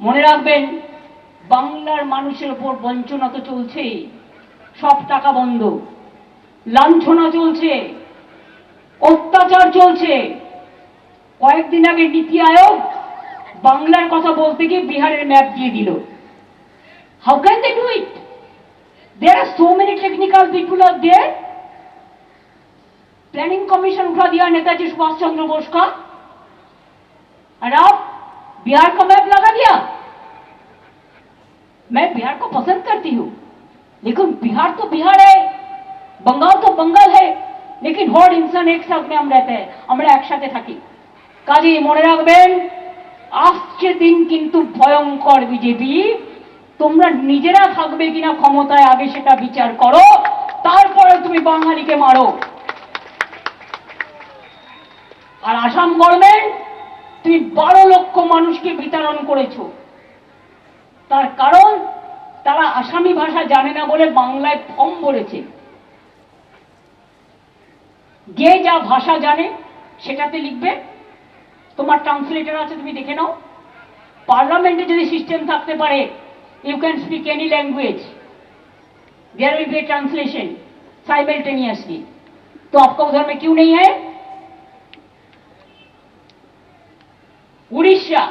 মনে রাখবেন বাংলার মানুষের উপর বঞ্চনা তো চলছেই সব টাকা বন্ধ লাঞ্ছনা চলছে অত্যাচার চলছে কয়েকদিন আগে নীতি আয়োগ বাংলার কথা বলতে গিয়ে বিহারের ম্যাপ দিয়ে দিল how can they do it there are so many technical people are there planning commission उठा दिया नेताजी सुभाष चंद्र बोस का और आप बिहार का मैप लगा दिया मैं बिहार को पसंद करती हूँ लेकिन बिहार तो बिहार है बंगाल तो बंगाल है लेकिन हर इंसान एक साथ में हम रहते हैं আমরা একসাথে থাকি কাজে মনে রাখবেন আসছে দিন কিন্তু ভয়ঙ্কর বিজেপি তোমরা নিজেরা থাকবে কিনা ক্ষমতায় আগে সেটা বিচার করো তারপরে তুমি বাঙালিকে মারো আর আসাম গভর্নমেন্ট তুমি বারো লক্ষ মানুষকে বিতরণ করেছো তার কারণ তারা আসামি ভাষা জানে না বলে বাংলায় ফর্ম ভরেছে যে যা ভাষা জানে সেটাতে লিখবে তোমার ট্রান্সলেটর আছে তুমি দেখে নাও পার্লামেন্টে যদি সিস্টেম থাকতে পারে you can speak any language there will be translation simultaneously तो आपका उधर में क्यों नहीं है उड़ीसा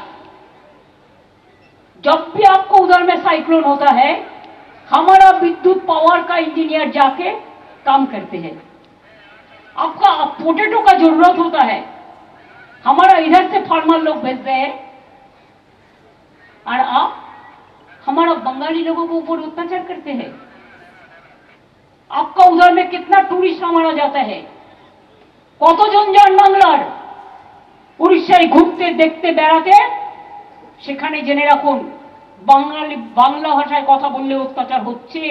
जब भी आपको उधर में साइक्लोन होता है हमारा विद्युत पावर का इंजीनियर जाके काम करते हैं आपका पोटेटो का जरूरत होता है हमारा इधर से फार्मर लोग भेजते हैं और आप हमारा बंगाली लोगों के ऊपर अत्याचार करते हैं आपका उधर में कितना टूरिस्ट हमारा जाता है কতজন যান বাংলার উড়িষ্যায় ঘুরতে, দেখতে, বেড়াতে, সেখানে জেনে রাখুন, বাঙালি, বাংলা ভাষায় কথা বললে অত্যাচার হচ্ছে।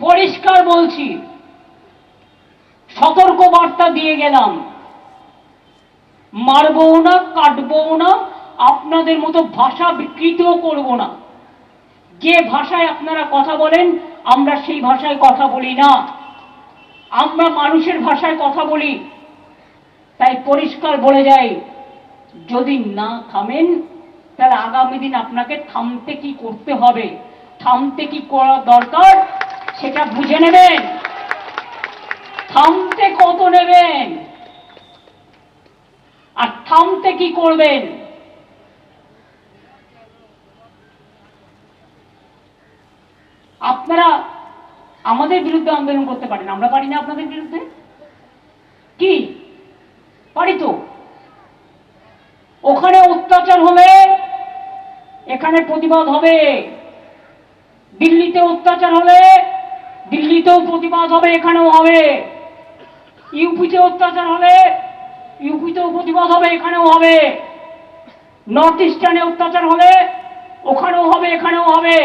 পরিষ্কার বলছি সতর্ক বার্তা দিয়ে গেলাম। মারবো না কাটবো না, আপনাদের মতো ভাষা বিকৃতও করব না। যে ভাষায় আপনারা কথা বলেন, আমরা সেই ভাষায় কথা বলি না। আমরা মানুষের ভাষায় কথা বলি। তাই পরিষ্কার বলে যাই, যদি না থামেন, তাহলে আগামী দিন আপনাকে থামতে কি করতে হবে? থামতে কি করা দরকার? সেটা বুঝে নেবেন। থামতে কত নেবেন? আর থামতে কি করবেন? আপনারা আমাদের বিরুদ্ধে আন্দোলন করতে পারেন। আমরা পারি না আপনাদের বিরুদ্ধে? কি? পারি তো। ওখানে অত্যাচার হলে এখানে প্রতিবাদ হবে। দিল্লিতে অত্যাচার হলে দিল্লিতেও প্রতিবাদ হবে, এখানেও হবে। ইউপিতে অত্যাচার হলে ইউপিতেও প্রতিবাদ হবে, এখানেও হবে। নর্থ ইস্টার্নে অত্যাচার হলে ওখানেও হবে, এখানেও হবে।